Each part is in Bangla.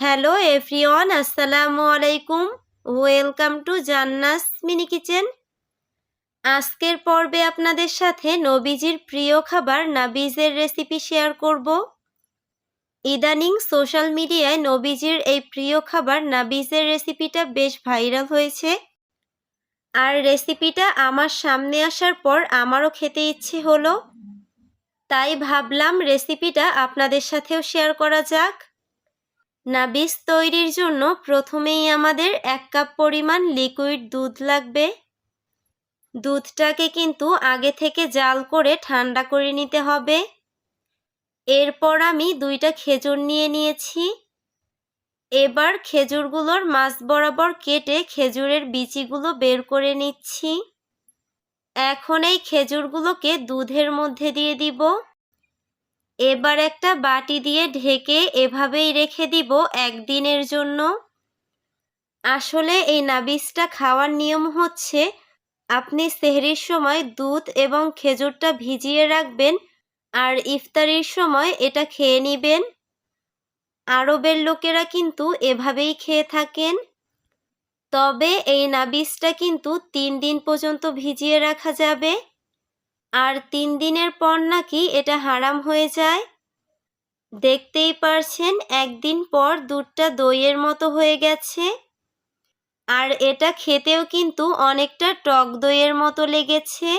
হ্যালো এভরিওয়ান আসসালামু আলাইকুম welcome to Janna's mini kitchen আজকের পর্বে আপনাদের সাথে নবীজির প্রিয় খাবার নাবিজের রেসিপি শেয়ার করব। ইদানিং সোশ্যাল মিডিয়ায় নবীজির এই প্রিয় খাবার নাবিজের রেসিপিটা বেশ ভাইরাল হয়েছে। আর রেসিপিটা আমার সামনে আসার পর আমারও খেতে ইচ্ছে হলো। তাই ভাবলাম রেসিপিটা আপনাদের সাথেও শেয়ার করা যাক। নাবিস তৈরির জন্য প্রথমেই আমাদের এক কাপ পরিমাণ লিকুইড দুধ লাগবে। দুধটাকে কিন্তু আগে থেকে জাল করে ঠান্ডা করে নিতে হবে। এরপর আমি দুইটা খেজুর নিয়ে নিয়েছি। এবার খেজুরগুলোর মাছ বরাবর কেটে খেজুরের বিচিগুলো বের করে নিচ্ছি। এখন এই খেজুরগুলোকে দুধের মধ্যে দিয়ে দিব। এবার একটা বাটি দিয়ে ঢেকে এভাবেই রেখে দিব একদিনের জন্য। আসলে এই নাবিজটা খাওয়ার নিয়ম হচ্ছে, আপনি সেহরির সময় দুধ এবং খেজুরটা ভিজিয়ে রাখবেন আর ইফতারির সময় এটা খেয়ে নেবেন। আরবের লোকেরা কিন্তু এভাবেই খেয়ে থাকেন। তবে এই নাবিজটা কিন্তু তিন দিন পর্যন্ত ভিজিয়ে রাখা যাবে। আর তিন দিনের পর নাকি এটা হারাম হয়ে যায়? দেখতেই পারছেন, একদিন পর দুধটা দইয়ের মতো হয়ে গেছে। আর এটা খেতেও কিন্তু অনেকটা টক দইয়ের মতো লেগেছে।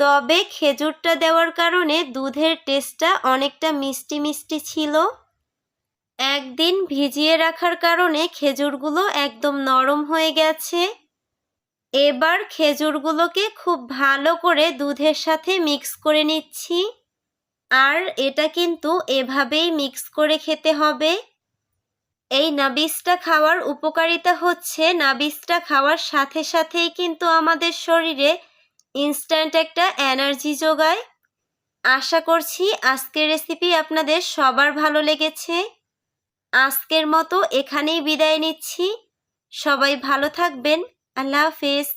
তবে খেজুরটা দেওয়ার কারণে দুধের টেস্টটা অনেকটা মিষ্টি মিষ্টি ছিল। একদিন ভিজিয়ে রাখার কারণে খেজুরগুলো একদম নরম হয়ে গেছে। এবার খেজুরগুলোকে খুব ভালো করে দুধের সাথে মিক্স করে নিচ্ছি। আর এটা কিন্তু এভাবেই মিক্স করে খেতে হবে। এই নাবিসটা খাওয়ার উপকারিতা হচ্ছে, নাবিসটা খাওয়ার সাথে সাথেই কিন্তু আমাদের শরীরে ইনস্ট্যান্ট একটা এনার্জি যোগায়। আশা করছি আজকের রেসিপি আপনাদের সবার ভালো লেগেছে। আজকের মতো এখানেই বিদায় নিচ্ছি। সবাই ভালো থাকবেন। আল্লাহ হাফেজ